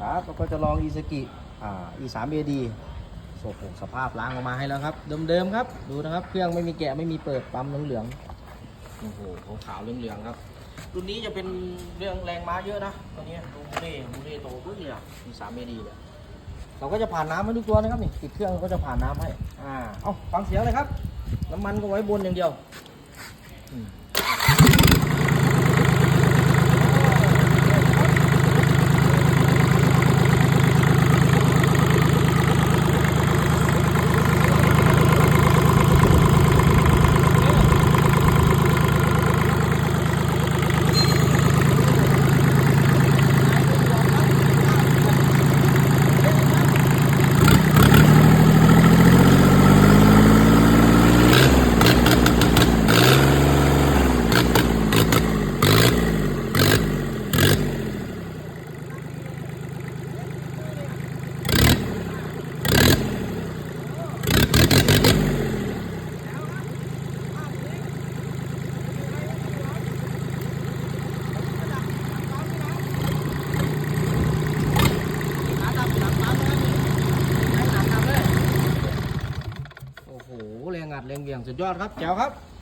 ครับแล้วก็จะลองอีสกิอ่าอีสามเอดีโอ้โสภาพล้างออกมาให้แล้วครับ เดิมๆครับ ดูนะครับ เครื่องไม่มีแกะไม่มีเปิดปั๊มเหลืองๆโอ้โหขาวๆเหลืองๆครับรุ่นนี้จะเป็นเรื่องแรงม้าเยอะนะตัวนี้ดูมูเร่มูเร่โตปึ๊กเลยอะอีสามเอดีเลยเราก็จะผ่านน้ำให้ทุกตัวนะครับนี่ติดเครื่องก็จะผ่านน้ำให้อ่าเอาฟังเสียงเลยครับ น้ำมันก็ไว้บนอย่างเดียว อืมโอ้โหแรงอัดแรงเวี่ยงสุดยอดครับแจ๋วครับ